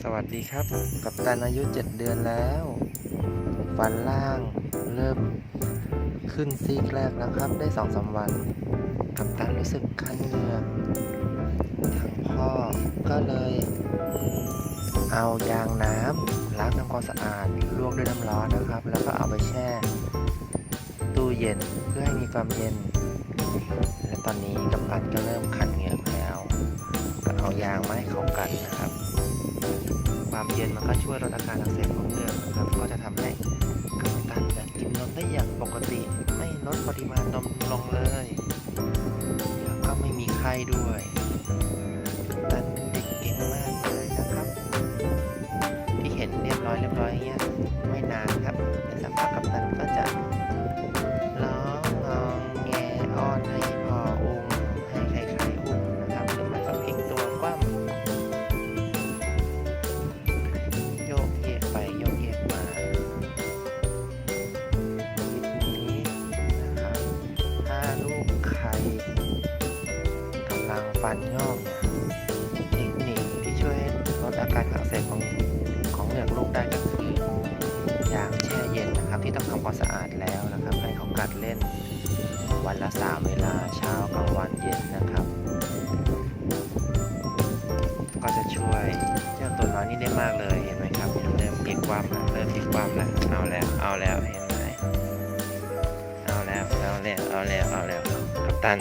สวัสดีครับ กับตันอายุ 7 เดือนแล้วฟันล่างเริ่มขึ้นซีกแรกแล้วครับ ได้สองสาวัน กับตันรู้สึกคันเหงือกทางพ่อก็เลย เอายางน้ำล้างทำความสะอาดลวกด้วยน้ำร้อนนะครับ แล้วก็เอาไปแช่ ตู้เย็นเพื่อให้มีความเย็น และตอนนี้กับตันก็เริ่มคันเหงือกแล้วก็เอายางมาให้เขากันนะครับามเย็นมันก็ช่วยลดอาการอักเสบของเหงือกนะครับก็จะทำให้กัปตันเนี่ยกินนมได้อย่างปกติ ไม่ลดปริมาณนมลงเลยแล้วก็ไม่มีไข้ด้วยตันเด็กเก่งมากเลยนะครับ ที่เห็นเรียบร้อยเรียบร้อยอย่างเงี้ยไม่นานครับในสักพักกับตันก็จะำลังฟันงอกเนี่ยเทคนิคที่ช่วยลดอาการอักเสบของของเหงือกลูกได้ก็คือ ยางแช่เย็นนะครับ ที่ต้องทำความสะอาดแล้วนะครับ ให้เขากัดเล่น วันละสามเวลาเช้ากลางวันเย็นนะครับ ก็จะช่วยเจ้าตัวน้อยนี่ได้มากเลยเห็นไหมครับเริ่มพลิกความแล้วเริ่มพลิกความแล้วเอาแล้วเอาแล้วเห็นไหมเอาแล้วเอาแล้วเอาแล้วเอาแล้วกัปตัน